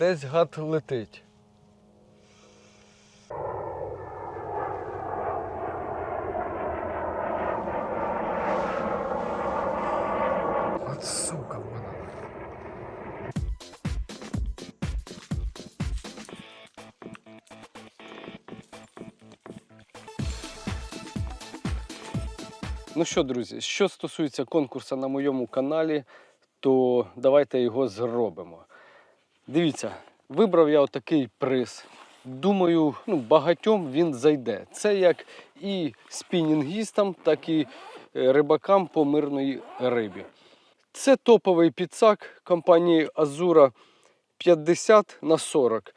десь гад летить. От сука вона. Ну що, друзі, що стосується конкурсу на моєму каналі, то давайте його зробимо. Дивіться, вибрав я отакий приз. Думаю, ну, багатьом він зайде. Це як і спінінгістам, так і е, рибакам по мирної рибі. Це топовий підсак компанії Азура 50 на 40.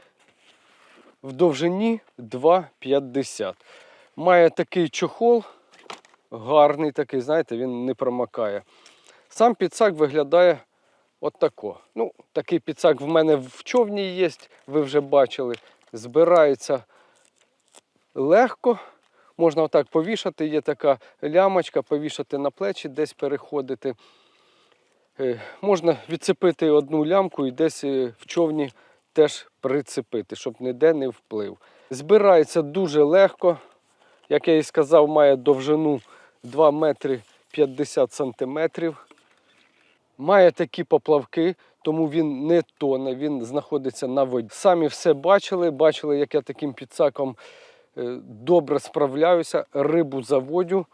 В довжині 2,50. Має такий чохол, гарний такий, знаєте, він не промакає. Сам підсак виглядає отако. Ну, такий підсак в мене в човні є, ви вже бачили. Збирається легко. Можна отак повішати, є така лямочка, повішати на плечі, десь переходити. Е, Можна відцепити одну лямку і десь е, в човні теж прицепити, щоб ніде не вплив. Збирається дуже легко. Як я і сказав, має довжину 2 метри 50 сантиметрів. Має такі поплавки, тому він не тоне, він знаходиться на воді. Самі все бачили, бачили, як я таким підсаком е, добре справляюся, рибу заводю,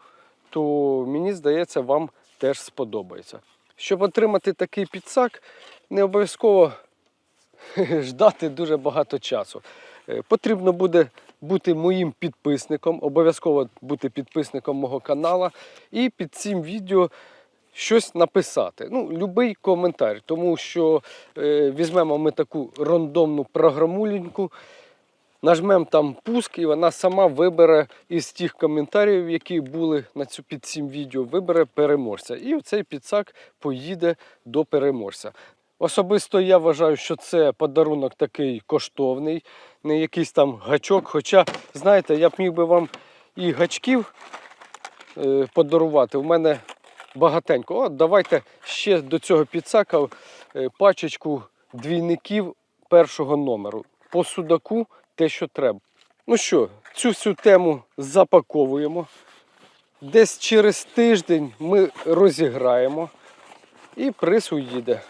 то мені здається, вам теж сподобається. Щоб отримати такий підсак, не обов'язково ждати дуже багато часу. Е, Потрібно буде бути моїм підписником, обов'язково бути підписником мого канала і під цим відео щось написати. Ну, будь-який коментар, тому що е, візьмемо ми таку рандомну програмуліньку, нажмемо там пуск, і вона сама вибере із тих коментарів, які були на цю під цим відео, вибере переможця. І оцей підсак поїде до переможця. Особисто я вважаю, що це подарунок такий коштовний, не якийсь там гачок. Хоча, знаєте, я б міг би вам і гачків е, подарувати. У мене багатенько. От давайте ще до цього підсака е, пачечку двійників першого номеру. По судаку те, що треба. Ну що, цю всю тему запаковуємо. Десь через тиждень ми розіграємо і приз уїде.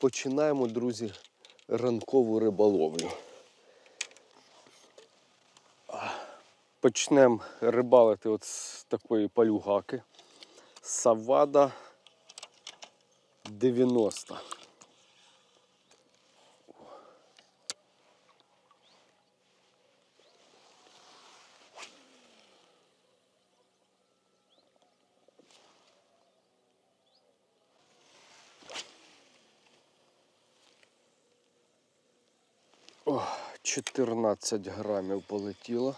Починаємо, друзі, ранкову риболовлю. Почнемо рибалити от з такої палюгаки. Савада 90. О, 14 грамів полетіло.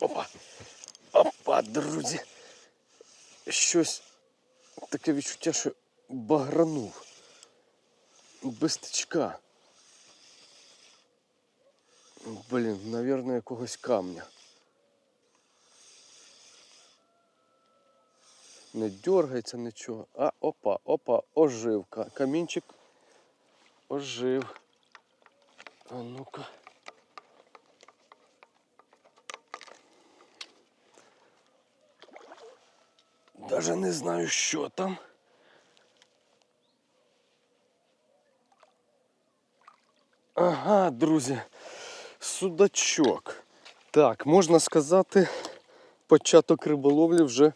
Опа! Опа, друзі! Щось таке відчуття, що багранув. Без тичка. Блін, навірно, якогось камня. Не дергається нічого. А, опа, опа, оживка. Камінчик ожив. А ну-ка. Даже не знаю, що там. Ага, друзі, судачок. Так, можна сказати, початок риболовлі вже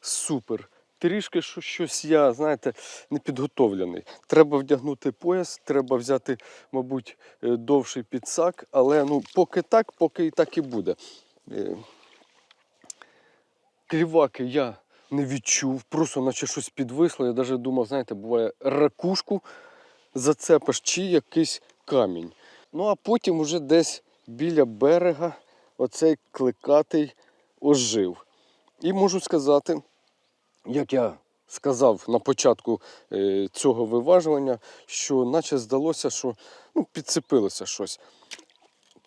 супер. трішки що- щось я, знаєте, не підготовлений. Треба вдягнути пояс, треба взяти, мабуть, е, довший підсак, але ну, поки так, поки і так і буде. Е, Кліваки я не відчув, просто наче щось підвисло. Я навіть думав, знаєте, буває ракушку зацепиш чи якийсь камінь. Ну а потім уже десь біля берега оцей кликатий ожив. І можу сказати, як я сказав на початку е, цього виважування, що наче здалося, що ну, підцепилося щось.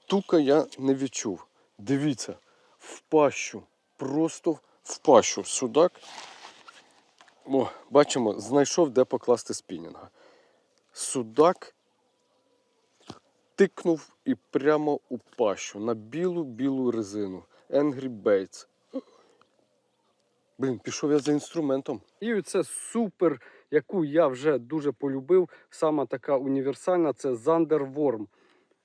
Тука я не відчув. Дивіться, в пащу, просто в пащу судак. О, бачимо, знайшов, де покласти спінінга. Судак тикнув і прямо у пащу на білу-білу резину. Angry Baits. Блін, пішов я за інструментом. І це супер, яку я вже дуже полюбив. Сама така універсальна це Worm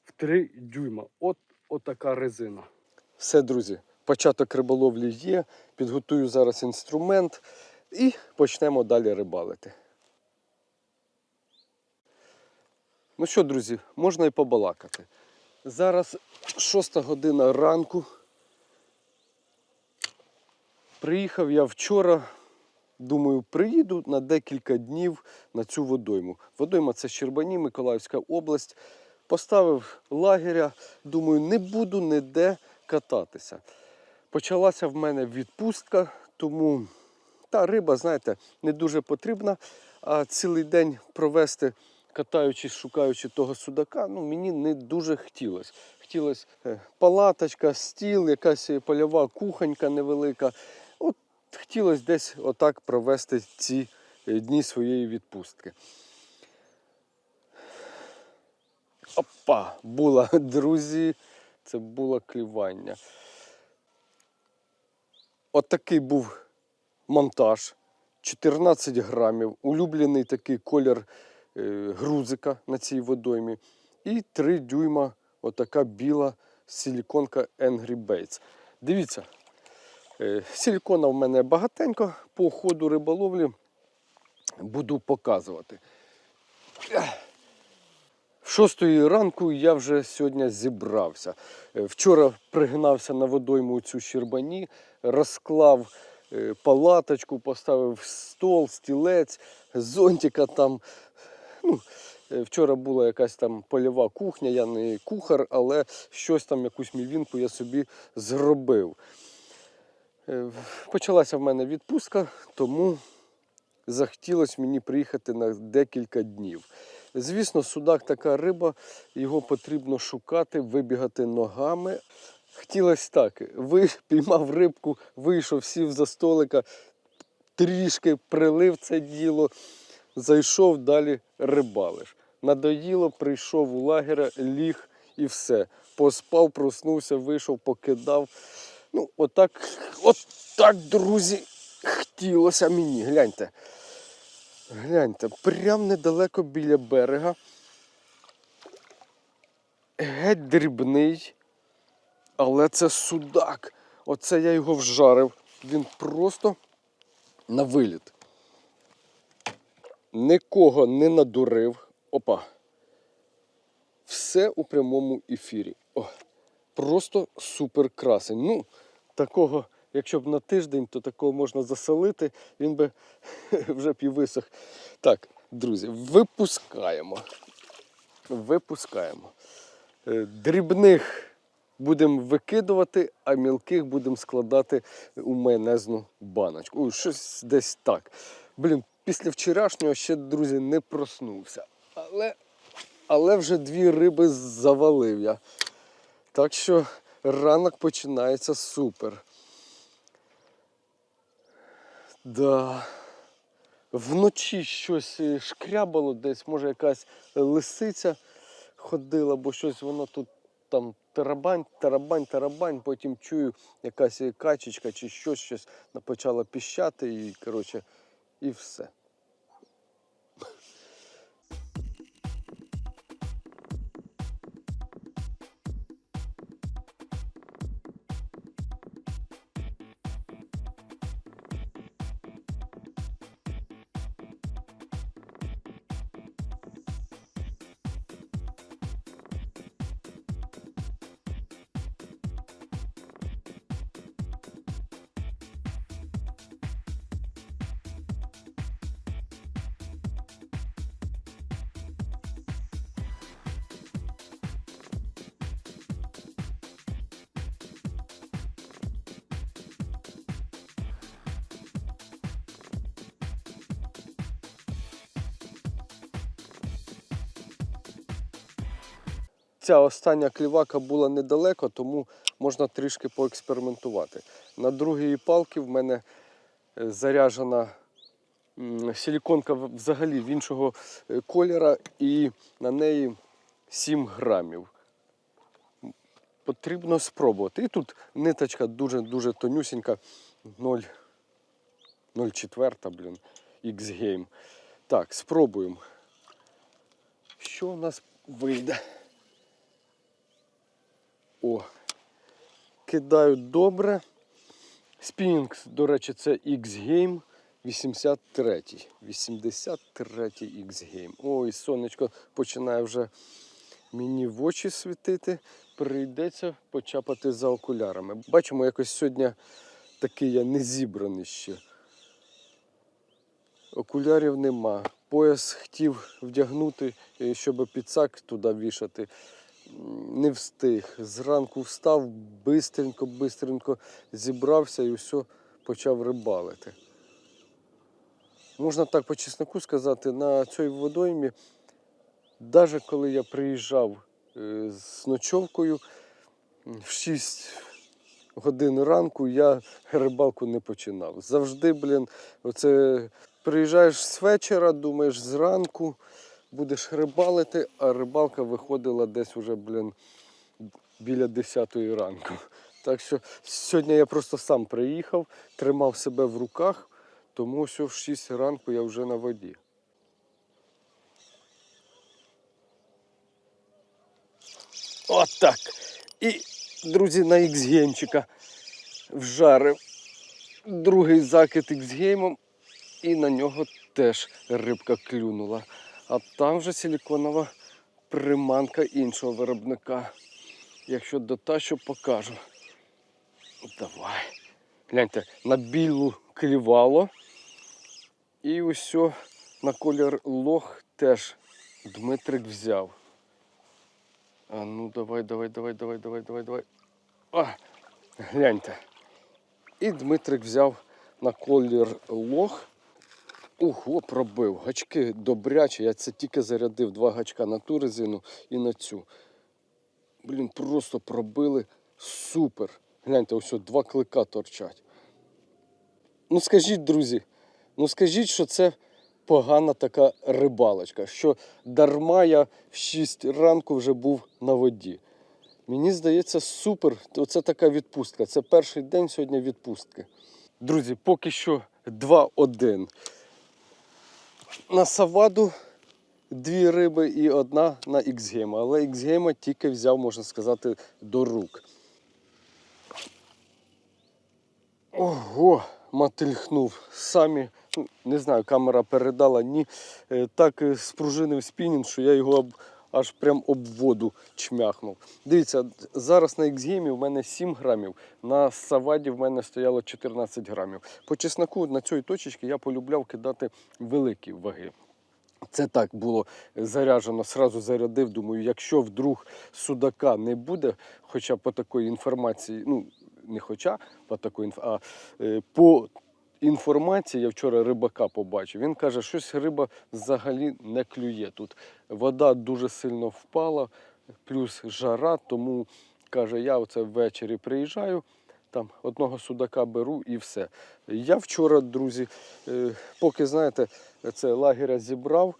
в 3 дюйма. От, от така резина. Все, друзі, початок риболовлі є. Підготую зараз інструмент і почнемо далі рибалити. Ну що, друзі, можна і побалакати. Зараз 6 година ранку. Приїхав я вчора. Думаю, приїду на декілька днів на цю водойму. Водойма це Щербані, Миколаївська область. Поставив лагеря, думаю, не буду ніде кататися. Почалася в мене відпустка, тому та риба, знаєте, не дуже потрібна. А цілий день провести, катаючись, шукаючи того судака, ну мені не дуже хотілося. Хотілося е, палаточка, стіл, якась польова кухонька невелика. От хотілося десь отак провести ці е, дні своєї відпустки. Опа! Була, друзі, це було клювання. От був монтаж. 14 грамів, улюблений такий колір грузика на цій водоймі. І 3 дюйма отака біла силіконка Angry Baits. Дивіться, е, силікона в мене багатенько по ходу риболовлі буду показувати. В шостої ранку я вже сьогодні зібрався. Е, Вчора пригнався на водойму цю щербані, розклав е, палаточку, поставив стол, стілець, зонтика там. Ну, е, вчора була якась там польова кухня, я не кухар, але щось там, якусь мівінку я собі зробив. Е, Почалася в мене відпустка, тому захотілося мені приїхати на декілька днів. Звісно, судак така риба, його потрібно шукати, вибігати ногами. Хотілося так, піймав рибку, вийшов, сів за столика, трішки прилив це діло, зайшов далі рибалиш. Надоїло, прийшов у лагеря, ліг і все. Поспав, проснувся, вийшов, покидав. Ну, отак, отак, друзі, хотілося мені. Гляньте. Гляньте, прям недалеко біля берега. Геть дрібний, але це судак. Оце я його вжарив. Він просто на виліт. Нікого не надурив. Опа. Все у прямому ефірі. О, просто супер красень. Ну, такого, якщо б на тиждень, то такого можна засолити, він би вже б і висох. Так, друзі, випускаємо. Випускаємо. Е, Дрібних будемо викидувати, а мілких будемо складати у майонезну баночку. Ой, щось десь так. Блін, після вчорашнього ще, друзі, не проснувся. Але, але вже дві риби завалив я. Так що ранок починається супер. Да. Вночі щось е, шкрябало десь, може якась лисиця ходила, бо щось воно тут там тарабань, тарабань, тарабань, потім чую якась е, качечка чи щось, щось почала піщати і, коротше, і все. Ця остання клівака була недалеко, тому можна трішки поекспериментувати. На другій палці в мене е, заряджена силіконка взагалі в іншого е, кольора, і на неї 7 грамів. Потрібно спробувати. І тут ниточка дуже-дуже тонюсінька, 0, 0,4, блін, X-Game. Так, спробуємо. Що у нас вийде? О, кидаю добре. Спінінг, до речі, це X-Game 83. 83 X-Game. Ой, сонечко починає вже мені в очі світити. Прийдеться почапати за окулярами. Бачимо, якось сьогодні такий я не зібраний ще. Окулярів нема. Пояс хотів вдягнути, е, щоб підсак туди вішати. Не встиг. Зранку встав, бистренько, бистренько зібрався і все почав рибалити. Можна так по чесноку сказати, на цій водоймі, навіть коли я приїжджав е, з ночовкою, в 6 годин ранку я рибалку не починав. Завжди, блін, оце приїжджаєш з вечора, думаєш зранку, будеш рибалити, а рибалка виходила десь уже, блін, біля 10 ранку. Так що сьогодні я просто сам приїхав, тримав себе в руках, тому що в 6 ранку я вже на воді. Отак. І, друзі, на X-геймчика вжарив другий закид X-геймом, і на нього теж рибка клюнула. А там вже силіконова приманка іншого виробника. Якщо дотащу, покажу. Давай. Гляньте, на білу клівало. І ось на колір лох теж Дмитрик взяв. А ну давай, давай, давай, давай, давай, давай, давай. А, гляньте. І Дмитрик взяв на колір лох. Ого, пробив. Гачки добрячі. Я це тільки зарядив два гачка на ту резину і на цю. Блін, просто пробили супер. Гляньте, ось два клика торчать. Ну скажіть, друзі, ну скажіть, що це погана така рибалочка, що дарма я в 6 ранку вже був на воді. Мені здається, супер. Оце така відпустка. Це перший день сьогодні відпустки. Друзі, поки що 2-1. На саваду дві риби і одна на X-Game. Але X-Game тільки взяв, можна сказати, до рук. Ого, мотильхнув. Самі, ну, не знаю, камера передала, ні. Е, Так е, спружинив спінінг, що я його аж прям об воду чмяхнув. Дивіться, зараз на X-Game в мене 7 грамів, на саваді в мене стояло 14 грамів. По чесноку на цій точці я полюбляв кидати великі ваги. Це так було заряджено, сразу зарядив. Думаю, якщо вдруг судака не буде, хоча по такої інформації, ну не хоча по такої а е, по інформації я вчора рибака побачив. Він каже, щось риба взагалі не клює тут. Вода дуже сильно впала, плюс жара, тому каже, я оце ввечері приїжджаю. Там одного судака беру і все. Я вчора, друзі, е, поки знаєте, це лагеря зібрав,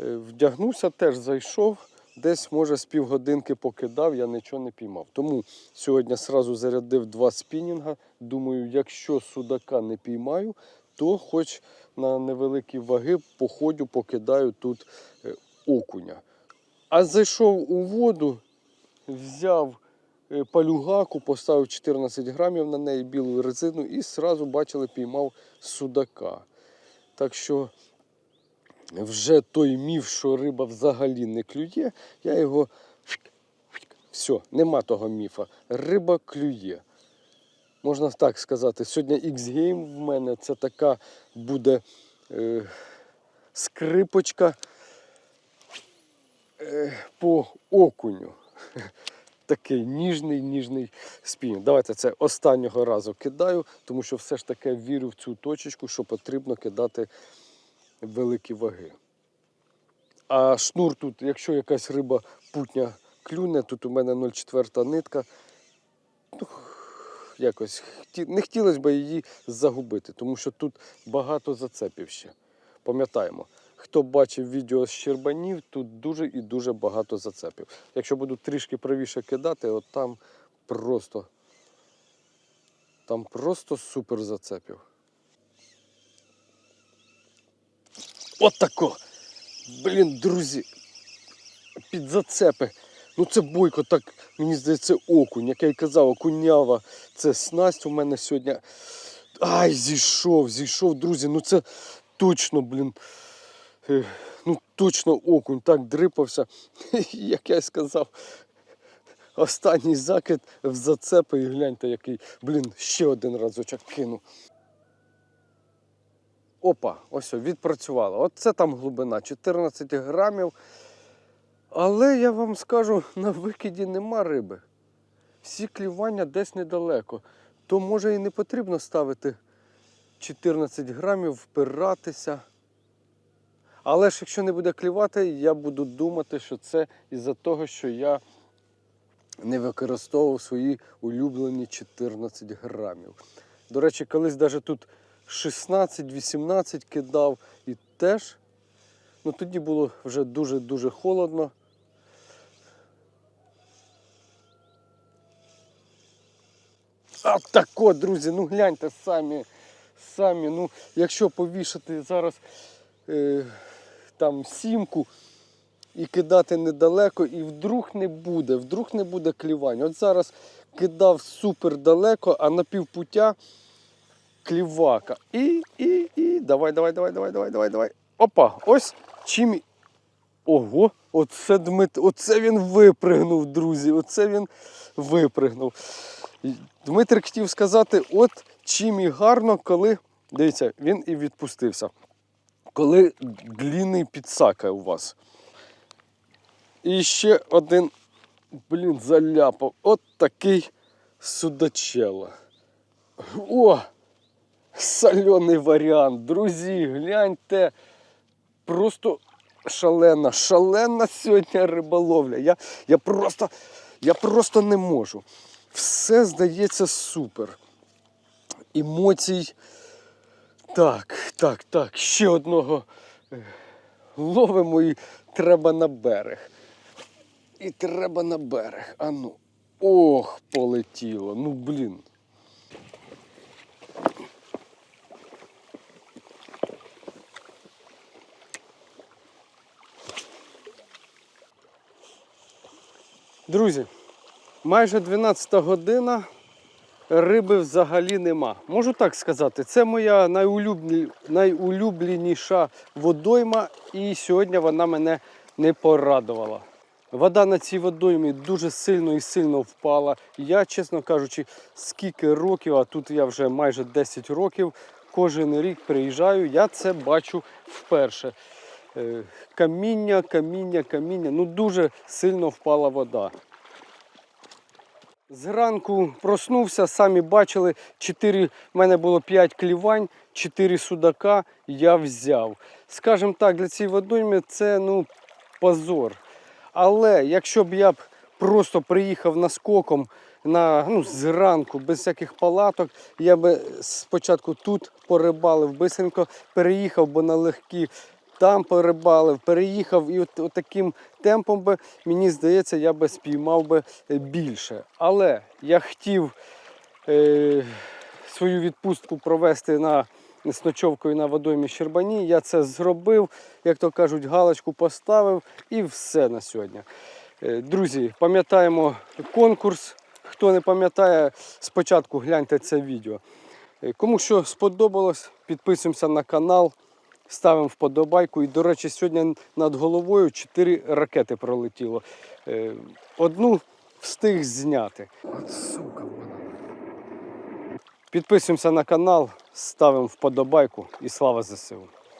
е, вдягнувся, теж зайшов. Десь, може, з півгодинки покидав, я нічого не піймав. Тому сьогодні сразу зарядив два спінінга. Думаю, якщо судака не піймаю, то хоч на невеликі ваги походю, покидаю тут е, окуня. А зайшов у воду, взяв е, палюгаку, поставив 14 грамів на неї білу резину і сразу бачили, піймав судака. Так що вже той міф, що риба взагалі не клює, я його. Все, нема того міфа. Риба клює. Можна так сказати. Сьогодні X-Game в мене це така буде е, скрипочка е, по окуню. Такий ніжний, ніжний спінінг. Давайте це останнього разу кидаю, тому що все ж таки вірю в цю точечку, що потрібно кидати великі ваги. А шнур тут, якщо якась риба путня клюне. Тут у мене 0,4 нитка. Ну, якось не хотілося б її загубити, тому що тут багато зацепів ще. Пам'ятаємо, хто бачив відео з Щербанів, тут дуже і дуже багато зацепів. Якщо буду трішки правіше кидати, от там просто. Там просто супер зацепів. От тако. Блін, друзі. Під зацепи. Ну це бойко, так мені здається, окунь. Як я й казав, окунява. Це снасть у мене сьогодні. Ай, зійшов, зійшов, друзі. Ну це точно, блін. е, Ну точно окунь. Так дрипався. Як я й сказав. Останній закид в зацепи і гляньте, який, блін, ще один разочок кину. Опа, ось о, відпрацювало. Оце там глибина 14 грамів. Але я вам скажу, на викиді нема риби. Всі клювання десь недалеко. То може і не потрібно ставити 14 грамів, впиратися. Але ж якщо не буде клювати, я буду думати, що це із-за того, що я не використовував свої улюблені 14 грамів. До речі, колись навіть тут 16-18 кидав і теж. Ну тоді було вже дуже-дуже холодно. А так от, друзі, ну гляньте самі, самі. Ну, якщо повішати зараз е, там сімку і кидати недалеко, і вдруг не буде, вдруг не буде клівання. От зараз кидав супер далеко, а на півпуття клівака. І, і, і. Давай, давай, давай, давай, давай, давай, давай. Опа, ось чим. Ого, оце Дмит... оце він випригнув, друзі. Оце він випригнув. Дмитрик хотів сказати, от чим і гарно, коли. Дивіться, він і відпустився. Коли длінний підсака у вас. І ще один, блін, заляпав. От такий судачело. О! Сальоний варіант. Друзі, гляньте. Просто шалена, шалена сьогодні риболовля. Я, я, просто, я просто не можу. Все здається супер. Емоцій. Так, так, так. Ще одного ловимо і треба на берег. І треба на берег. А ну. Ох, полетіло. Ну блін. Друзі, майже 12 година, риби взагалі нема. Можу так сказати, це моя найулюбленіша водойма, і сьогодні вона мене не порадувала. Вода на цій водоймі дуже сильно і сильно впала. Я, чесно кажучи, скільки років, а тут я вже майже 10 років, кожен рік приїжджаю, я це бачу вперше. Е, Каміння, каміння, каміння. Ну дуже сильно впала вода. Зранку проснувся, самі бачили, 4, в мене було 5 клівань, 4 судака я взяв. Скажімо так, для цієї водойми це ну, позор. Але якщо б я б просто приїхав наскоком на, ну, зранку, без всяких палаток, я би спочатку тут порибалив, бисенько переїхав би на легкі, там порибалив, переїхав і от, от таким темпом би, мені здається, я би спіймав би е, більше. Але я хотів е, свою відпустку провести на з ночовкою на водоймі Щербані. Я це зробив, як то кажуть, галочку поставив і все на сьогодні. Е, Друзі, пам'ятаємо конкурс. Хто не пам'ятає, спочатку гляньте це відео. Е, Кому що сподобалось, підписуємося на канал, ставимо вподобайку. І, до речі, сьогодні над головою 4 ракети пролетіло. Е, Одну встиг зняти. Сука. Підписуємося на канал, ставимо вподобайку і слава ЗСУ.